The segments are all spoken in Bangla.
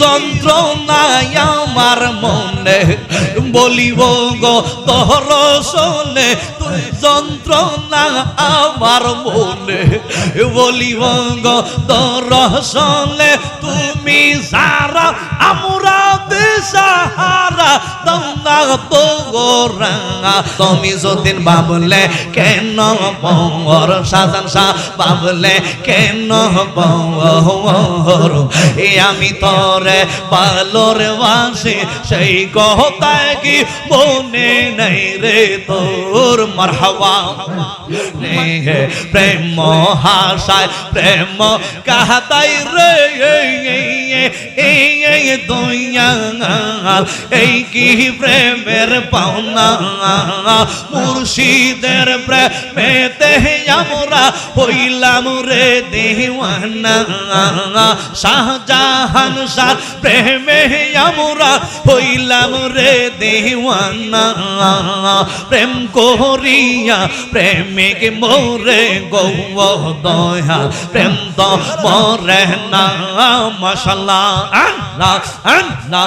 যন্ত্রণায় আমার মনে বলিব গো তোর শোনে, তুই যন্ত্রণা আমার মনে বলিব গো তোর শোনে, তুমি সারা আমরা দিশাহারা তোমরা তো গোরা তুমি যদিন বাবলে কেন পর সাজান শাহ বাবলে কেন পর এ আমি তরে পালোর বাসে, সেই কথায় কি মনে নেই রে তোর মারহাবা? প্রেম হাসায়, প্রেম কাহাতাই রে? দয়াল এই কি প্রেমের পাওনা? মুর্শিদের প্রেমেতে আমরা হইলাম রে দেওয়ানা। শাহজাহান সার প্রেমে আমরা হইলাম রে দেওয়ানা। প্রেম করিয়া প্রেমিক মোরে গৌ দয়া। প্রেম তো মরে না, মশাল্লাহ। আল্লাহ আল্লাহ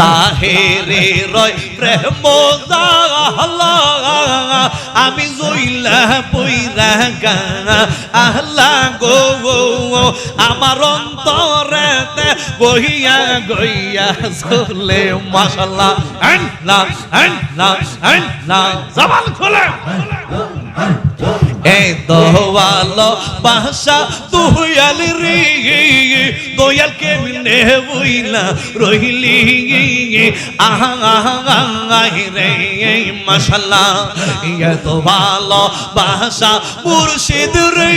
তাহেরে রয় প্রেম আমি জইলা পইরা গা আহলা গো আমার অন্তরে গইয়া গইয়া চলে মাশাল্লাহ আল্লাহ আল্লাহ আল্লাহ জবান খোলে। এ দোয়ালো বাসা তুয়াল রে, দয়াল কে মিনে বইলা রহিলি আহা আহা রে, মাশাল্লাহ। এ ভালো বাসা মুর্শিদ রে,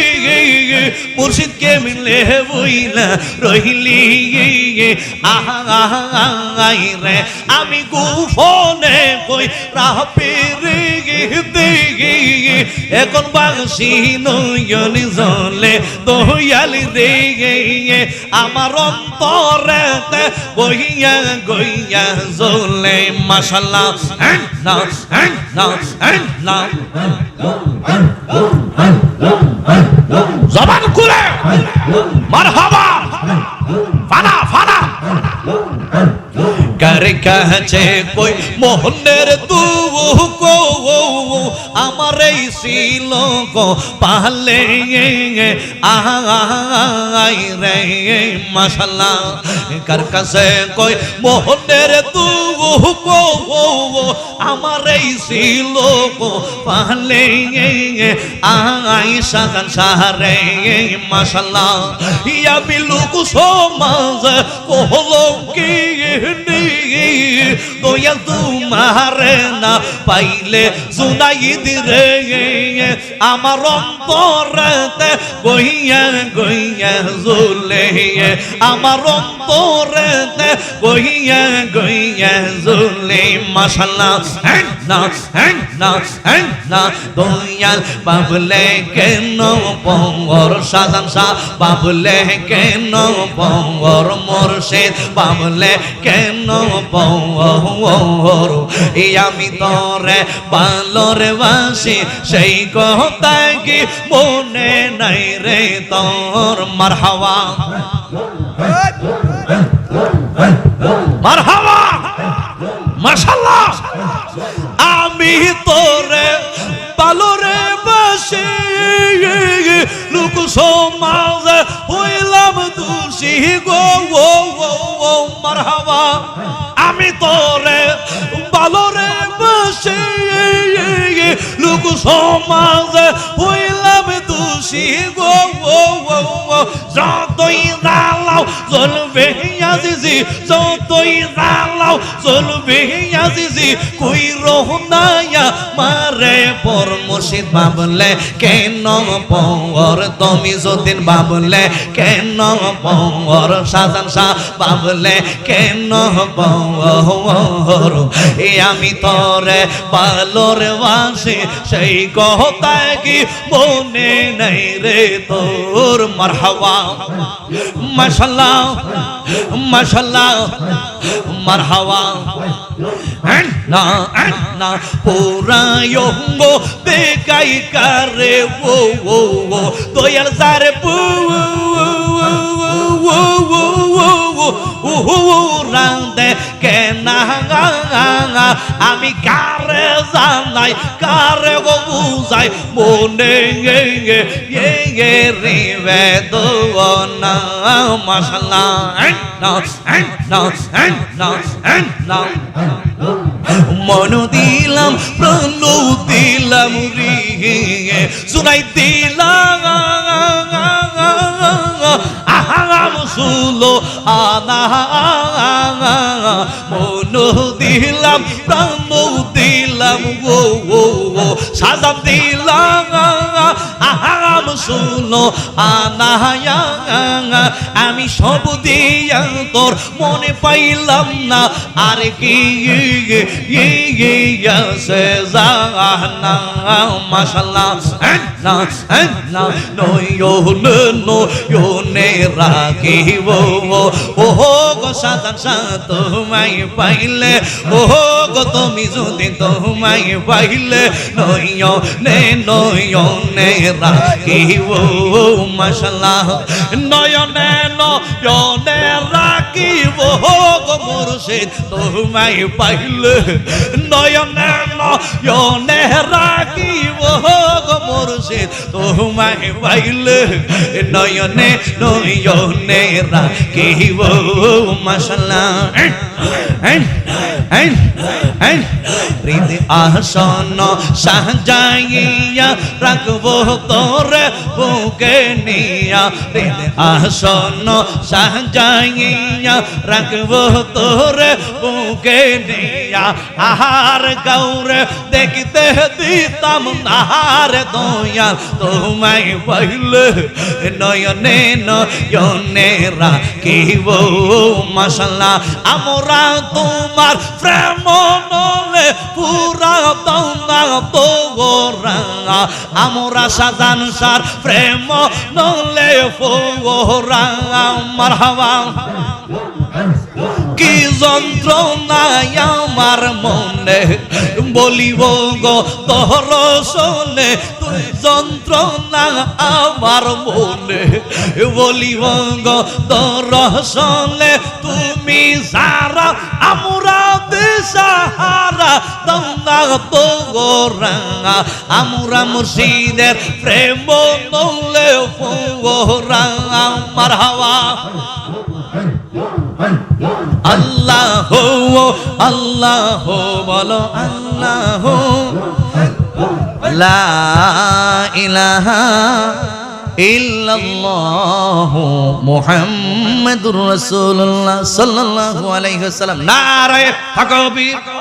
মুর্শিদ কে মিলে বইলা রহিলি আহা আহা রে, আমি গুফনে কই রাপে রে দিগি এখন বাংশি নয়নি জলে দয়ালি রে আমার অন্তরে বইয়া গইয়া জলে মাশাল্লাহ। না না না। জবান খুলে। মারহাবা। ফানা ফানা। কার কাছে কই মোহনের তু কো ছিল গো পালে আই রে মাশাল্লাহ কার কাছে কই মোহনের তু আমার এই ছিল পালে আই সাগান সাহারে মাশাল্লাহ ইয়া বিলুক সমাজ কোহলম কি দয়া তোমারে না পাইলে জুনাই দিরে আমার অন্তরেতে গইয়া গইয়া জুলে আমার অন্তরেতে গইয়া গইয়া জুলে মাশাল্লাহ না না না দয়াল বাবলে কেন পঙ্গর সাজান শাহ বাবলে কেন পঙ্গর মোরশেদ বাবলে কেন পঙ্গর আমি তরে পালরে বাসি, সেই কথা কি মনে নাই রে তোর? মারহাওয়া মারহাওয়া আমি তোরে পালরে বাসি, লোক সমাজে হইলাম দোষী গো ও ও মারহাবা। আমি তোরে লোক সমাজে হইলাম দোষী গো যতই জ্বালাও চলবে আজিজি যতই জ্বালাও চলবে আজিজি কই রহ মারে পর মুর্শিদ বাবলে কেন পর তুমি যতীন বাবলে কেন পর সাজান শাহ বাবলে কেন পর আমি তরে পালোর বাসে, সেই কথা কি মনে নেই রে তোর? মারহাবা, মাশাল্লাহ মাশাল্লাহ। মারহাবা না না পুরায়ঙ্গ বেকাই কারে ও ও ও দয়াল সারে পু রান্দে কেনা আমি কারে জানাই, কারে গো বুঝাই। মনে গে গে গে গে, রিবে দো না মশলা না না না না মন দিলাম, প্রাণ দিলাম রে শুনাই দিলাম সুলো আনা মন দিলাম প্রাণ আহাম সুলো আনা আমি সব দিয়া তোর মনে পাইলাম না। আর কি নয়নে রাখিব। ও গো সাজান তোমায় পাইলে। ও গো তুমি যদি তোমায় পাইলে মাশাল্লাহ। নয়নে নয়নে রাখিব গো মুর্শিদ, তোমায় পাইলে। নয়নে নয়নে রাখিব গো মুর্শিদ, তোমায় পাইলে। নয়নে নয়নে রাখিব হৃদ আসন সাজাইয়া রাখব তোরে বুকে নিয়া আসন সাজাইয়া রাখব তোরে বুকে নিয়া আহার গৌরে দেখতে দিতাম নাহার দয়াল তোমায় পাইলে নয়নে নয়নে রাখিব মশলা আমরা তোমার প্রেম নলে পুরা দৌনা তো গোরা আমরা সাজান সার প্রেম নলে ফোরা মারহাবা কি যন্ত্রণায় আমার মনে বলিব গো তোর শোনে তুই যন্ত্রণা আমার মনে বলিব গো তোর শোনে তুমি সারা আমরা দিশাহারা তোমরা তো গোরা আমরা মুর্শিদের প্রেম নলে ফোরা আমার হাওয়া আল্লাহ আল্লাহ বলো আল্লাহ। লা ইলাহা ইল্লাল্লাহ মুহাম্মাদুর রাসূলুল্লাহ সাল্লাল্লাহু আলাইহি ওয়াসাল্লাম। নারায়ে